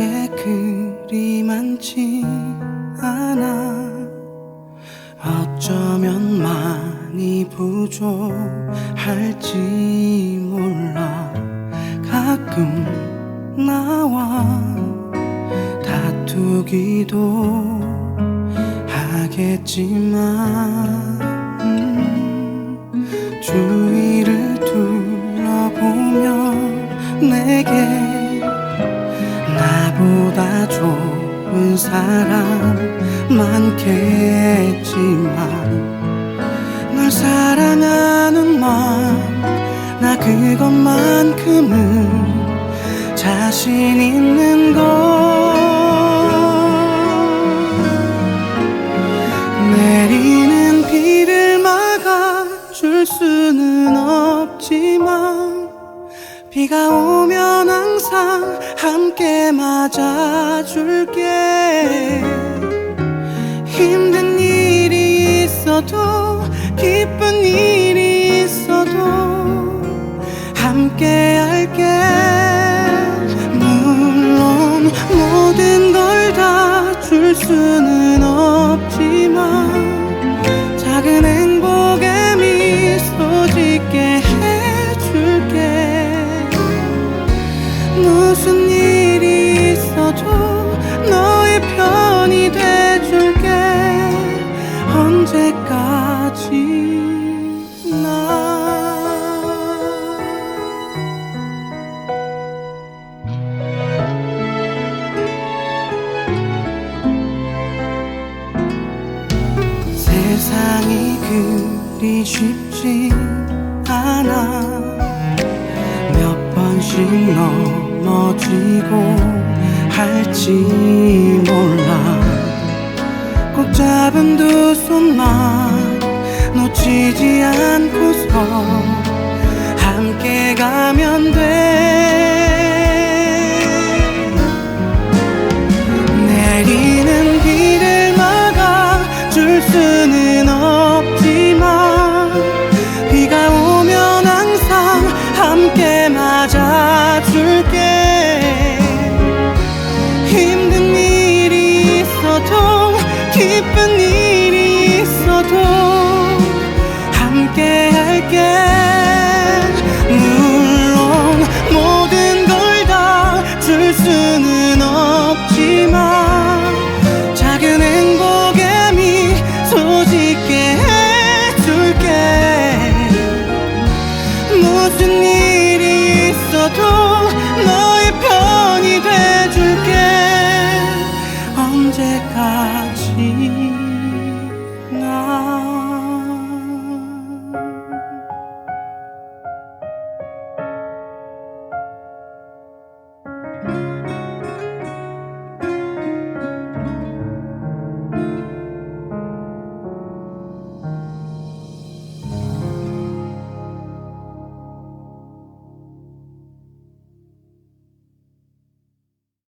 일이 많지 않아. 어쩌면 많이 부족할지 몰라. 가끔 나와 다투기도 하겠지만 음, 주위를 둘러보면 내게 나보다 좋은 사람 많겠지만 널 사랑하는 마음 나 그것만큼은 자신 있는 걸 내리는 비를 막아줄 수는 없지만 비가 오면 항상 함께 맞아줄게. 힘든 일이 있어도 기쁜 일이 있어도 함께 할게. 물론 모든 걸 다 줄 수는 그리 쉽지 않아. 몇 번씩 넘어지고 할지 몰라. 꼭 잡은 두 손만 놓치지 않고서 함께 가면 돼 수는 없지만 비가 오면 항상 함께 맞아줄게. 힘든 일이 있어도 기쁜 일이 있어도 함께 할게. 때까지 나